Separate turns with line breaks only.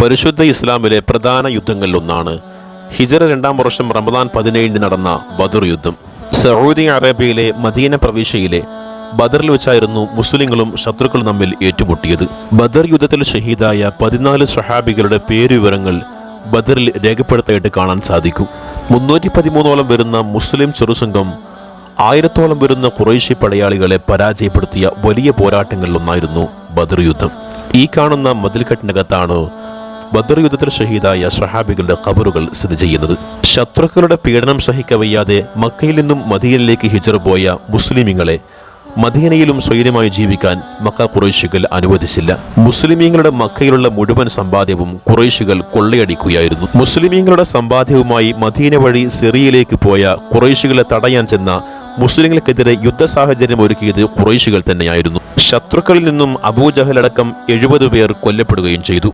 പരിശുദ്ധ ഇസ്ലാമിലെ പ്രധാന യുദ്ധങ്ങളിലൊന്നാണ് ഹിജറ രണ്ടാം വർഷം റമദാൻ പതിനേഴിന് നടന്ന ബദർ യുദ്ധം. സൗദി അറേബ്യയിലെ മദീന പ്രവിശ്യയിലെ ബദറിൽ വെച്ചായിരുന്നു മുസ്ലിങ്ങളും ശത്രുക്കളും തമ്മിൽ ഏറ്റുമുട്ടിയത്. ബദർ യുദ്ധത്തിൽ ഷഹീദായ പതിനാല് സഹാബികളുടെ പേരുവിവരങ്ങൾ ബദറിൽ രേഖപ്പെടുത്തായിട്ട് കാണാൻ സാധിക്കും. മുന്നൂറ്റി പതിമൂന്നോളം വരുന്ന മുസ്ലിം ചെറുസംഘം ആയിരത്തോളം വരുന്ന കുറേശ്ശി പടയാളികളെ പരാജയപ്പെടുത്തിയ വലിയ പോരാട്ടങ്ങളിലൊന്നായിരുന്നു ബദർ യുദ്ധം. ഈ കാണുന്ന മതിൽക്കെട്ടിനകത്താണ് ബദർ യുദ്ധത്തിൽ ഷഹീദായ സഹാബികളുടെ ഖബറുകൾ സ്ഥിതി ചെയ്യുന്നത്. ശത്രുക്കളുടെ പീഡനം സഹിക്കവയ്യാതെ മക്കയിൽ നിന്നും മദീനയിലേക്ക് ഹിജറ പോയ മുസ്ലിമീങ്ങളെ മദീനയിലും സ്വൈര്യമായി ജീവിക്കാൻ മക്ക കുറേശികൾ അനുവദിച്ചില്ല. മുസ്ലിമീങ്ങളുടെ മക്കയിലുള്ള മുഴുവൻ സമ്പാദ്യവും കുറേശികൾ കൊള്ളയടിക്കുകയായിരുന്നു. മുസ്ലിമീങ്ങളുടെ സമ്പാദ്യവുമായി മദീന വഴി സിറിയയിലേക്ക് പോയ കുറേശികളെ തടയാൻ ചെന്ന മുസ്ലിങ്ങൾക്കെതിരെ യുദ്ധ സാഹചര്യം ഒരുക്കിയത് കുറേശികൾ തന്നെയായിരുന്നു. ശത്രുക്കളിൽ നിന്നും അബൂജഹൽ അടക്കം എഴുപത് പേർ കൊല്ലപ്പെടുകയും ചെയ്തു.